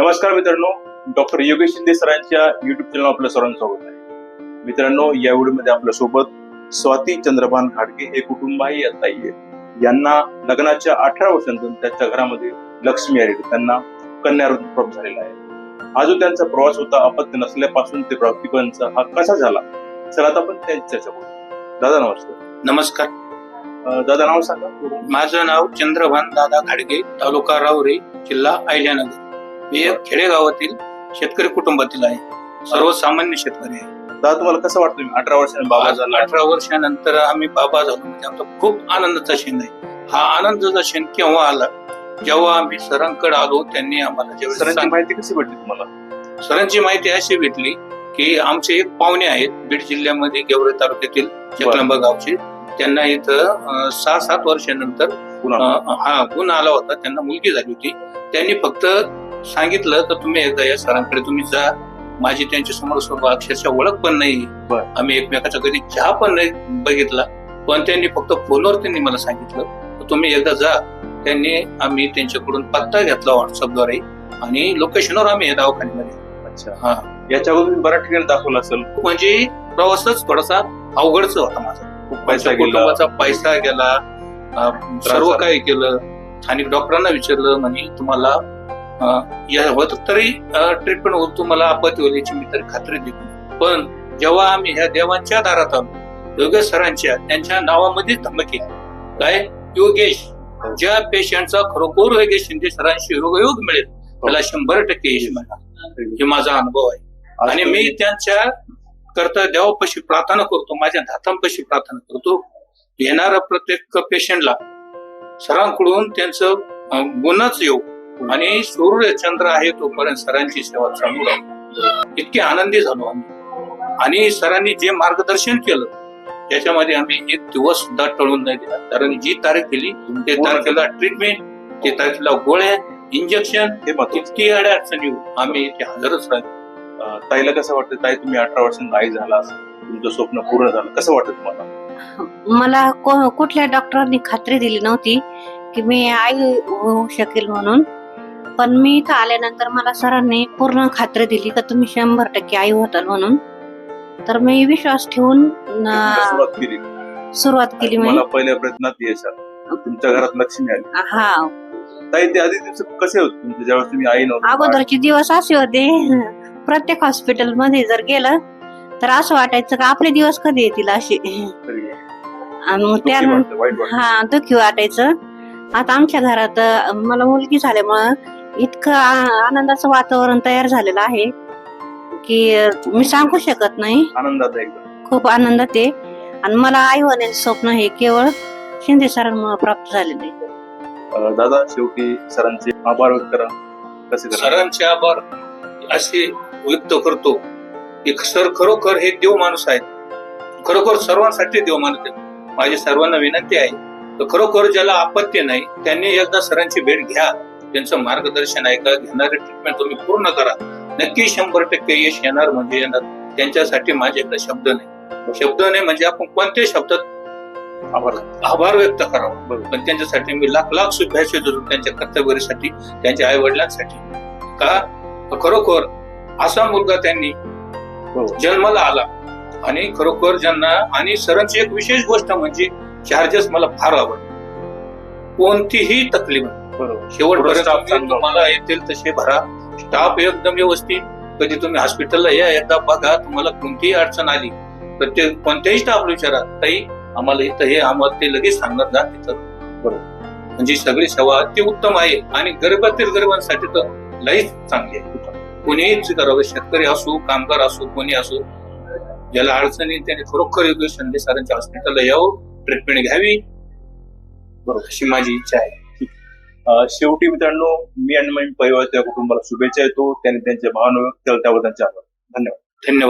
नमस्कार मित्रांनो डॉक्टर योगेश शिंदे सरांच्या युट्यूब चॅनल आपलं सर्वांचं स्वागत आहे. मित्रांनो या व्हिडिओमध्ये आपल्यासोबत स्वाती चंद्रभान घाडगे हे कुटुंब आहे या ताई आहे यांना लग्नाच्या अठरा वर्षांतून त्यांच्या घरामध्ये लक्ष्मी आली त्यांना कन्यारत्न प्राप्त झालेला आहे. हा जो त्यांचा प्रवास होता अपत्य नसल्यापासून ते प्राप्तीपर्यंत हा कसा झाला? चला आता आपण त्यांची चर्चा करू. दादा नमस्कार. नमस्कार. दादा नाव सांगा. माझं नाव चंद्रभान दादा घाडगे तालुका राहुरी जिल्हा अहिल्यानगर. मी एक खेडेगावातील शेतकरी कुटुंबातील आहे. सर्वसामान्य शेतकरी आहे. दादा तुम्हाला कसं वाटतं अठरा वर्षांनी बाबा झाला. अठरा वर्षानंतर आम्ही बाबा झालो. म्हणजे आमचा खूप आनंदाचा क्षण आहे. हा आनंदाचा क्षण केव्हा आला? जेव्हा आम्ही सरांकडे आलो त्यांनी आम्हाला सरांची सांग- माहिती कशी भेटली तुम्हाला? सरांची माहिती अशी भेटली की आमचे एक पाहुणे आहेत बीड जिल्ह्यामध्ये गेवरे तालुक्यातील जगलंबा गावचे. त्यांना इथं सहा सात वर्षानंतर हा गुण आला होता. त्यांना मुलगी झाली होती. त्यांनी फक्त सांगितलं तर तुम्ही एकदा या सरांकडे तुम्ही जा. माझी त्यांच्यासमोर समोर अक्षरशः ओळख पण नाही. आम्ही एकमेकाचा कधी चहा पण नाही बघितला. पण त्यांनी फक्त फोनवर त्यांनी मला सांगितलं तुम्ही एकदा जा. त्यांनी आम्ही त्यांच्याकडून पत्ता घेतला व्हॉट्सअपद्वारे आणि लोकेशनवर आम्ही या दवाखान्यामध्ये. अच्छा. हा. याच्या अगोदर तुम्ही बऱ्याच ठिकाणी दाखवलं असेल. म्हणजे प्रवासच थोडासा अवघडच होता माझा. खूप पैसा गेला. कुटुंबाचा पैसा गेला. सर्व काही केलं. स्थानिक डॉक्टरांना विचारलं म्हणे तुम्हाला या होत तरी ट्रीटमेंट होत तुम्हाला आपत्ती होईल याची मी तरी खात्री देतो. पण जेव्हा आम्ही ह्या देवांच्या दारात आलो योगेश सरांच्या त्यांच्या नावामध्ये धमकी काय? योगेश. ज्या पेशंटचा खरोखर योगेश शिंदे सरांशी योगयोग मिळेल त्याला शंभर टक्के यश मिळणार. हे. माझा अनुभव आहे. आणि मी त्यांच्या करता देवापाशी प्रार्थना करतो माझ्या धातांपाशी प्रार्थना करतो. येणाऱ्या प्रत्येक पेशंटला सरांकडून त्यांचं गुणच येऊ. आणि सूर्य चंद्र आहे तोपर्यंत सरांची सेवा चालू इतके आनंदी झालो आम्ही. आणि सरांनी जे मार्गदर्शन केलं त्याच्यामध्ये आम्ही एक दिवस सुद्धा टळून नाही दिला. कारण जी तारीख दिली ते तारखेला ट्रीटमेंट ते तारखेला गोळ्या इंजेक्शन हे इतकी अडचणी येऊ आम्ही इथे हजरच राहिलो. ताईला कसं वाटतं? ताई तुम्ही अठरा वर्षांत आई झाला तुमचं स्वप्न पूर्ण झालं. कसं वाटतं तुम्हाला? मला को- कुठल्या डॉक्टरांनी खात्री दिली नव्हती की मी आई होऊ शकेल म्हणून. पण मी इथं आल्यानंतर मला सरांनी पूर्ण खात्री दिली का तुम्ही शंभर टक्के आई होताल म्हणून. तर मी विश्वास ठेवून तुम्ही सुरुवात केली. सुरुवात केली मी. तुम्हाला पहिल्या प्रयत्नात यश आलं तुमच्या घरात लक्ष्मी आली. हा ताई ते आधी दिवस कसे होते तुमचे? ज्यावेळेस तुम्ही आई नव्हती अगोदरचे दिवस असे होते. प्रत्येक हॉस्पिटलमध्ये जर गेलं तर असं वाटायचं का आपले दिवस कधी येतील असे? आणि वाटतं. हा दुःखी वाटायचं. आता आमच्या घरात मला मुलगी झाल्यामुळं इतकं आ- आनंदाचं वातावरण तयार झालेलं आहे की मी सांगू शकत नाही. खूप आनंदात आहे. आणि मला आई होण्याचं स्वप्न हे केवळ शिंदे सरांमुळे प्राप्त झालेलं दादा शेवटी सरांचे आभार व्यक्त करा. कसे करा सरांचे आभार. असे व्यक्त करतो. की सर खरोखर हे देव माणूस आहेत. खरोखर सर्वांसाठी देव माणूस आहेत. माझी सर्वांना विनंती आहे तर खरोखर ज्याला आपत्ती नाही त्यांनी एकदा सरांची भेट घ्या. त्यांचं मार्गदर्शन ऐका घेणारे ट्रीटमेंट तुम्ही पूर्ण करा. नक्की शंभर टक्के यश येणार म्हणजे येणार. त्यांच्यासाठी माझ्याकडे शब्द नाही. शब्द नाही म्हणजे आपण कोणत्याही शब्दात आभार. आभार व्यक्त करावा. पण त्यांच्यासाठी मी लाख लाख शुभेच्छा देतो. त्यांच्या कर्तव्यासाठी त्यांच्या आई वडिलांसाठी का खरोखर असा मुलगा त्यांनी हो. जन्माला आला. आणि खरोखर ज्यांना आणि सरांची एक विशेष गोष्ट म्हणजे चार्जेस मला फार आवडले. कोणतीही तकलीफ शेवटपर्यंत. तुम्हाला येतील तसे भरा. स्टाफ एकदम व्यवस्थित. कधी तुम्ही हॉस्पिटलला या एकदा बघा. तुम्हाला कोणतीही अडचण आली प्रत्येक कोणत्याही स्टाफ विचारा. ताई आम्हाला इथं हे आम्हाला ते लगेच सांगणार जा तिथं. बरोबर. म्हणजे सगळी सेवा अति उत्तम आहे. आणि गरिबातील गरिबांसाठी तर लईच चांगली आहे. कोणीही करावं शेतकरी असो कामगार असो कोणी असो ज्याला अडचणी त्याने खरोखर योग्य संधी सरांच्या हॉस्पिटलला यावं ट्रीटमेंट घ्यावी बरोबर अशी माझी इच्छा आहे. शेवटी मित्रांनो मी आणि माझ्या परिवाराच्या कुटुंबाला शुभेच्छा येतो त्यांनी त्यांच्या भावना व्यक्त केल्या त्याबद्दल त्यांचे आभार. धन्यवाद. धन्यवाद.